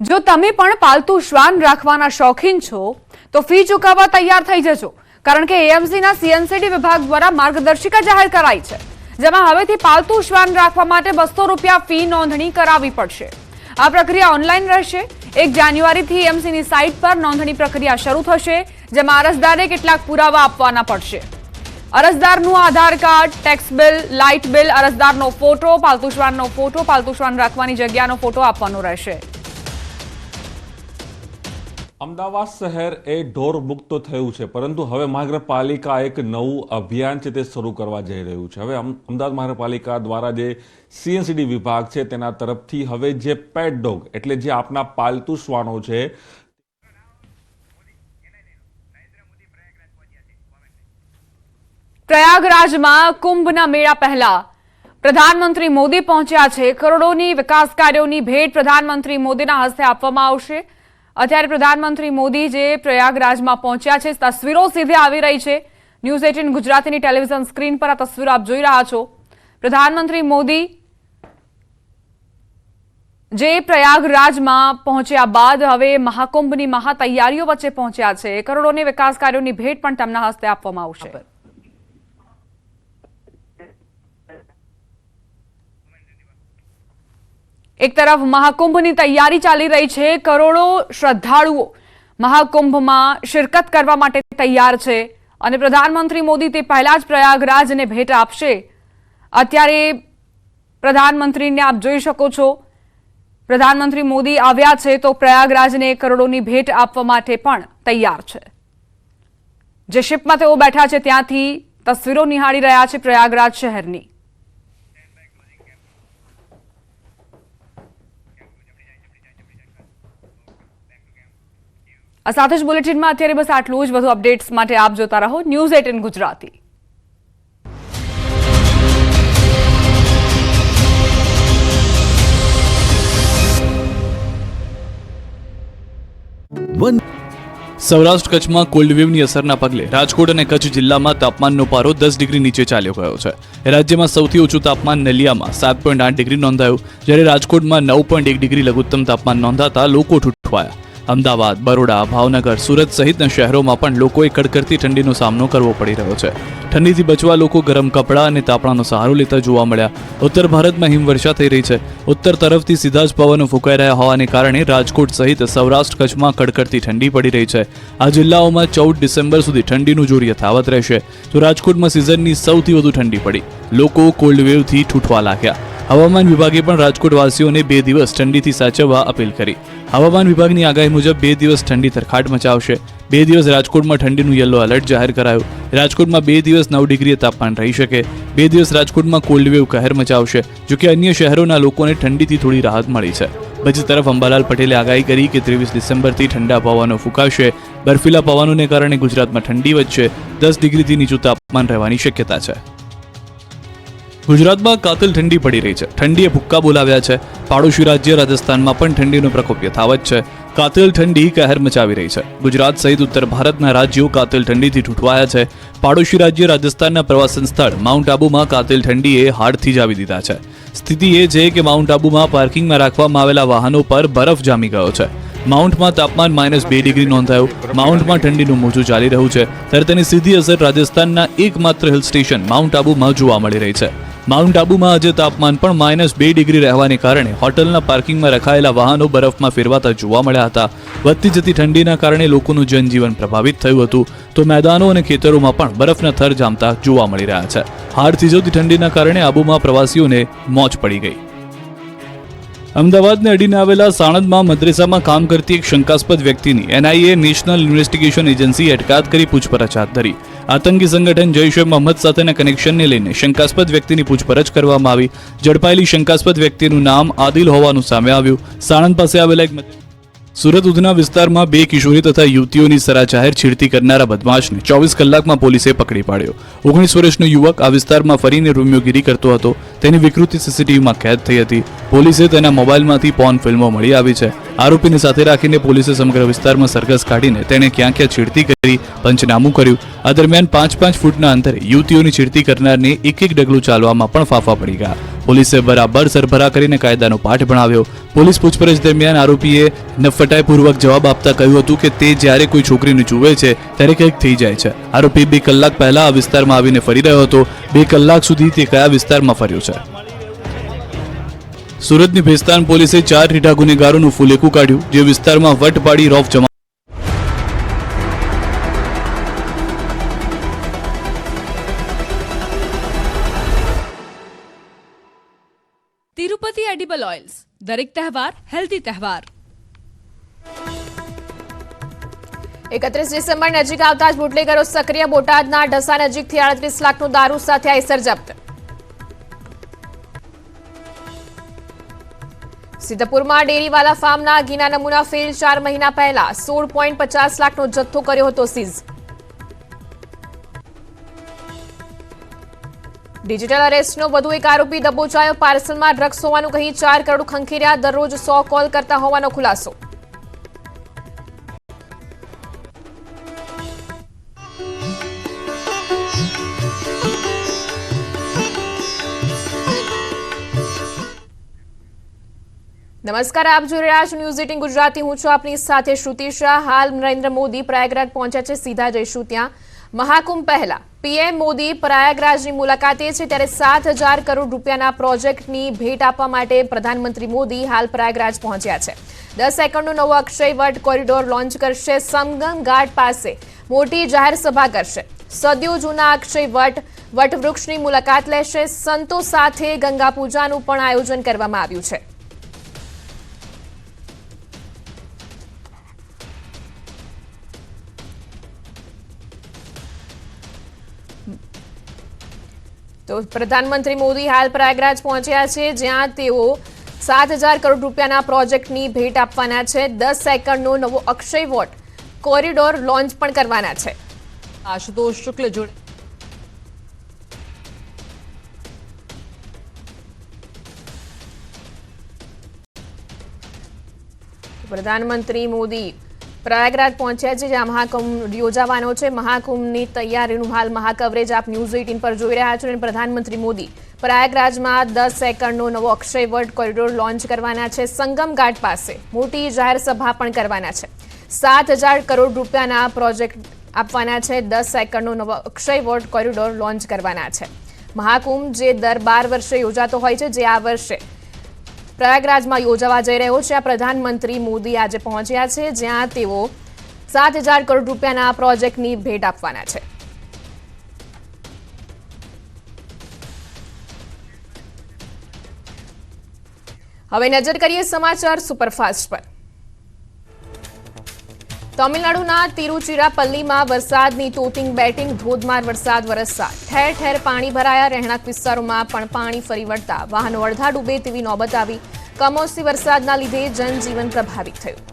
જો તમે પણ પાલતુ શ્વાન રાખવાના શોખીન છો, તો ફી ચૂકવવા તૈયાર થઈ જજો. કારણ કે એએમસીના સીએનસીડી વિભાગ દ્વારા માર્ગદર્શિકા જાહેર કરાઈ છે, જેમાં હવેથી પાલતુ શ્વાન રાખવા માટે બસો રૂપિયા ફી નોંધણી કરાવવી પડશે. આ પ્રક્રિયા ઓનલાઈન રહેશે. એક જાન્યુઆરીથી એએમસીની સાઇટ પર નોંધણી પ્રક્રિયા શરૂ થશે, જેમાં અરજદારે કેટલાક પુરાવા આપવાના પડશે. અરજદારનું Aadhaar card, tax bill, light bill, અરજદારનો photo, પાલતુ શ્વાનનો ફોટો, પાલતુ શ્વાન રાખવાની જગ્યાનો ફોટો આપવાનો રહેશે. અમદાવાદ શહેર એ ઢોર મુક્ત થયું છે, પરંતુ હવે મહાનગરપાલિકા એક નવું અભિયાન છે તે શરૂ કરવા જઈ રહ્યું છે. હવે અમ- અમદાવાદ મહાનગરપાલિકા દ્વારા જે સીએનસીડી વિભાગ છે તેના તરફથી હવે જે પેટ ડોગ એટલે જે આપના પાલતુ શ્વાનો છે, પ્રયાગરાજમાં કુંભના મેળા પહેલા પ્રધાનમંત્રી મોદી પહોંચ્યા છે. કરોડોની વિકાસ કાર્યોની ભેટ પ્રધાનમંત્રી મોદીના હસ્તે આપવામાં આવશે. અત્યારે પ્રધાનમંત્રી મોદી જે પ્રયાગરાજમાં પહોંચ્યા છે, તસવીરો સીધે આવી રહી છે. ન્યૂઝ એટીન ગુજરાતીની ટેલિવિઝન સ્ક્રીન પર આ તસવીરો આપ જોઈ રહ્યા છો. પ્રધાનમંત્રી મોદી જે પ્રયાગરાજમાં પહોંચ્યા બાદ હવે મહાકુંભની મહા તૈયારીઓ વચ્ચે પહોંચ્યા છે. કરોડોની વિકાસ કાર્યોની ભેટ પણ તેમના હસ્તે આપવામાં આવશે. એક તરફ મહાકુંભની તૈયારી ચાલી રહી છે, કરોડો શ્રદ્ધાળુઓ મહાકુંભમાં શિરકત કરવા માટે તૈયાર છે અને પ્રધાનમંત્રી મોદી તે પહેલા જ પ્રયાગરાજને ભેટ આપશે. અત્યારે પ્રધાનમંત્રીને આપ જોઈ શકો છો. પ્રધાનમંત્રી મોદી આવ્યા છે તો પ્રયાગરાજને કરોડોની ભેટ આપવા માટે પણ તૈયાર છે. જે શિપમાં તેઓ બેઠા છે ત્યાંથી તસવીરો નિહાળી રહ્યા છે પ્રયાગરાજ શહેરની. આ સાથે જ બુલેટિનમાં અત્યારે બસ આટલું જ. વધુ અપડેટ્સ માટે આપ જોતા રહો ન્યૂઝ એટીન ગુજરાતી. સૌરાષ્ટ્ર કચ્છમાં કોલ્ડ વેવની અસરના પગલે રાજકોટ અને કચ્છ જિલ્લામાં તાપમાનનો પારો દસ ડિગ્રી નીચે ચાલ્યો ગયો છે. રાજ્યમાં સૌથી ઓછું તાપમાન નલિયામાં સાત પોઈન્ટ આઠ ડિગ્રી નોંધાયું, જ્યારે રાજકોટમાં નવ પોઈન્ટ એક ડિગ્રી લઘુત્તમ તાપમાન નોંધાતા લોકો ઠૂઠવાયા. અમદાવાદ, બરોડા, ભાવનગર, સુરત સહિતના શહેરોમાં પણ લોકોએ કડકડતી ઠંડીનો સામનો કરવો પડી રહ્યો છે. ઠંડીથી બચવા લોકો ગરમ કપડાં અને તાપણાનો સહારો લેતા જોવા મળ્યા. ઉત્તર ભારતમાં હિમવર્ષા થઈ રહી છે. ઉત્તર તરફથી સીધા જ પવનો ફૂંકાઈ રહ્યા હોવાને કારણે રાજકોટ સહિત સૌરાષ્ટ્ર કચ્છમાં કડકડતી ઠંડી પડી રહી છે. આ જિલ્લાઓમાં ચૌદ ડિસેમ્બર સુધી ઠંડીનું જોર યથાવત રહેશે. તો રાજકોટમાં સિઝનની સૌથી વધુ ઠંડી પડી. લોકો કોલ્ડ વેવથી ઠૂઠવા લાગ્યા. હવામાન વિભાગે પણ રાજકોટવાસીઓને બે દિવસ ઠંડીથી સાચવવા અપીલ કરી. હવામાન વિભાગની આગાહી મુજબ બે દિવસ ઠંડી તરખાટ મચાવશે. બે દિવસ રાજકોટમાં ઠંડીનું યલો એલર્ટ જાહેર કરાયું. રાજકોટમાં બે દિવસ નવ ડિગ્રીએ તાપમાન રહી શકે. બે દિવસ રાજકોટમાં કોલ્ડ વેવ કહેર મચાવશે જોકે અન્ય શહેરોના લોકોને ઠંડીથી થોડી રાહત મળી છે. બીજી તરફ અંબાલાલ પટેલે આગાહી કરી કે ત્રેવીસ ડિસેમ્બરથી ઠંડા પવનો ફૂંકાશે. બર્ફીલા પવનોને કારણે ગુજરાતમાં ઠંડી વધશે. દસ ડિગ્રીથી નીચું તાપમાન રહેવાની શક્યતા છે. ગુજરાતમાં કાતિલ ઠંડી પડી રહી છે. ઠંડીએ ભુક્કા બોલાવ્યા છે. પાડોશી રાજ્ય રાજસ્થાનમાં પણ ઠંડીનો પ્રકોપ યથાવત છે. કાતિલ ઠંડી કહેર મચાવી રહી છે. ગુજરાત સહિત ઉત્તર ભારતના રાજ્યો કાતિલ ઠંડીથી ઠૂંઠવાયા છે. પાડોશી રાજ્ય રાજસ્થાનના પ્રવાસન સ્થળ માઉન્ટ આબુમાં કાતિલ ઠંડીએ હાડથી જાવી દીધા છે. સ્થિતિ એ છે કે માઉન્ટ આબુમાં પાર્કિંગમાં રાખવામાં આવેલા વાહનો પર બરફ જામી ગયો છે. માઉન્ટમાં તાપમાન માઇનસ બે ડિગ્રી નોંધાયું. માઉન્ટમાં ઠંડીનું મોજું ચાલી રહ્યું છે. ત્યારે તેની સીધી અસર રાજસ્થાનના એકમાત્ર હિલ સ્ટેશન માઉન્ટ આબુમાં જોવા મળી રહી છે. માઉન્ટ આબુમાં આજે તાપમાન પણ માઇનસ બે ડિગ્રી રહેવાને કારણે હોટલના પાર્કિંગમાં રખાયેલા વાહનો બરફમાં ફેરવાતા જોવા મળ્યા હતા. વધતી જતી ઠંડીના કારણે લોકોનું જનજીવન પ્રભાવિત થયું હતું. તો મેદાનો અને ખેતરોમાં પણ બરફના થર જામતા જોવા મળી રહ્યા છે. હાડ થીજોતી ઠંડીના કારણે આબુમાં પ્રવાસીઓને મોજ પડી ગઈ. અમદાવાદને અડીને આવેલા સાણંદમાં મદ્રેસામાં કામ કરતી એક શંકાસ્પદ વ્યક્તિની એનઆઈએ નેશનલ ઇન્વેસ્ટિગેશન એજન્સી અટકાયત કરી પૂછપરછ હાથ ધરી. આતંકી સંગઠન જૈશ એ મોહમ્મદ સાથેના કનેક્શનને લઈને શંકાસ્પદ વ્યક્તિની પૂછપરછ કરવામાં આવી. ઝડપાયેલી શંકાસ્પદ વ્યક્તિનું નામ આદિલ હોવાનું સામે આવ્યું. સાણંદ પાસે આવેલા એક સુરત ઉધના વિસ્તારમાં બે કિશોરી તથા યુવતીઓની સરા જાહેર છેડતી કરનારા બદમાશને ચોવીસ કલાકમાં પોલીસે પકડી પાડ્યો. ઓગણીસ વર્ષનો યુવક આ વિસ્તારમાં ફરીને રૂમિયોગીરી કરતો હતો. તેની વિકૃતિ સીસીટીવીમાં કેદ થઈ હતી. પોલીસે તેના મોબાઈલમાંથી પોર્ન ફિલ્મો મળી આવી છે. આરોપીને સાથે રાખીને પોલીસે સમગ્ર વિસ્તારમાં સરઘસ કાઢીને તેણે ક્યાં ક્યાં છેડતી કરી, પંચનામું કર્યું. આ દરમિયાન પાંચ પાંચ ફૂટના અંતરે યુવતીઓની છેડતી કરનારને એક એક ડગલું ચાલવામાં પણ ફાફા પડી ગયા. પોલીસે બરાબર સરભરા કરીને કાયદાનો પાઠ ભણાવ્યો. પોલીસ પૂછપરછ દરમિયાન આરોપીએ નફટાઈપૂર્વક જવાબ આપતા કહ્યું હતું કે તે જ્યારે કોઈ છોકરીને જુએ છે, ત્યારે કંઈક થઈ જાય છે. આરોપી બે કલાક પહેલા આ વિસ્તારમાં આવીને ફરી રહ્યો હતો. બે કલાક સુધી તે કયા વિસ્તારમાં ફર્યો છે? સુરતની ભેસ્તાન પોલીસે ચાર રીઢા ગુનેગારોનું ફુલેકું કાઢ્યું જે વિસ્તારમાં વટ પાડી રોફ જમા તિરુપતિ એડિબલ ઓઇલ્સ દરેક તહેવાર હેલ્ધી તહેવાર. એકત્રીસ ડિસેમ્બર નજીક આવતા જ બુટલેગરો સક્રિય બોટાદના ઢસા નજીકથી આડત્રીસ લાખનું દારૂ સાથે આઈસર જપ્ત. સિદ્ધપુરમાં ડેરીવાલા ફાર્મના ઘીના નમૂના ફેલ ચાર મહિના પહેલા સોળ પોઈન્ટ પચાસ લાખનો જથ્થો કર્યો હતો સીઝ. ડિજિટલ અરેસ્ટનો વધુ એક આરોપી દબોચાયો પાર્સલમાં ડ્રગ્સ હોવાનું કહી ચાર કરોડ ખંખેર્યા દરરોજ સો કોલ કરતા હોવાનો ખુલાસો. નમસ્કાર, આપ જોઈ રહ્યા છો ન્યૂઝ એટીન ગુજરાતી. હું છું આપની સાથે શ્રુતિ શાહ. હાલ નરેન્દ્ર મોદી પ્રયાગરાજ પહોંચ્યા છે, સીધા જઈશું ત્યાં. મહાકુંભ પહેલા પીએમ મોદી પ્રયાગરાજની મુલાકાતે છે, ત્યારે સાત હજાર કરોડ રૂપિયાના પ્રોજેક્ટની ભેટ આપવા માટે પ્રધાનમંત્રી મોદી હાલ પ્રયાગરાજ પહોંચ્યા છે. દસ એકરનો નવો અક્ષયવટ કોરિડોર લોન્ચ કરશે, સમગમ ઘાટ પાસે મોટી જાહેર સભા કરશે. સદીઓ જૂના અક્ષય વટ વટવૃક્ષની મુલાકાત લેશે, સંતો સાથે ગંગા પૂજાનું પણ આયોજન કરવામાં આવ્યું છે. તો પ્રધાનમંત્રી મોદી હાલ પ્રયાગરાજ પહોંચ્યા છે જ્યાં તેઓ સાત હજાર કરોડ રૂપિયાના પ્રોજેક્ટની ભેટ આપવાના છે. દસ સેકન્ડનો નવો અક્ષય વોટ કોરિડોર લોન્ચ પણ કરવાના છે. આશુતોષ શુક્લ જોડે પ્રધાનમંત્રી મોદી પ્રયાગરાજ પહોંચ્યા છે, જ્યાં મહાકુંભ યોજાવાનો છે. મહાકુંભની તૈયારીનું હાલ મહાકવરેજ આપ ન્યૂઝ એઇટીન પર જોઈ રહ્યા છો અને પ્રધાનમંત્રી મોદી પ્રયાગરાજમાં દસ એકરનો નવો અક્ષયવટ કોરિડોર લોન્ચ કરવાના છે. સંગમ ઘાટ પાસે મોટી જાહેર સભા પણ કરવાના છે. સાત હજાર કરોડ રૂપિયાના પ્રોજેક્ટ આપવાના છે. દસ એકરનો નવો અક્ષયવટ કોરિડોર લોન્ચ કરવાના છે. મહાકુંભ જે દર બાર વર્ષે યોજાતો હોય છે, જે આ વર્ષે પ્રયાગરાજમાં યોજાવા જઈ રહ્યો છે. આ પ્રધાનમંત્રી મોદી આજે પહોંચ્યા છે, જ્યાં તેઓ સાત હજાર કરોડ રૂપિયાના પ્રોજેક્ટની ભેટ આપવાના છે. હવે નજર કરીએ સમાચાર સુપરફાસ્ટ પર. તમિલનાડુના તિરુચિરાપલ્લીમાં વરસાદની તોતિંગ બેટિંગ, ધોધમાર વરસાદ વરસતા ઠેર ઠેર પાણી ભરાયા, રહેણાંક વિસ્તારોમાં પણ પાણી ફરી વળતા. વાહનો અડધા ડૂબે તેવી નોબત આવી. કમોસમી વરસાદના લીધે જનજીવન પ્રભાવિત થયું.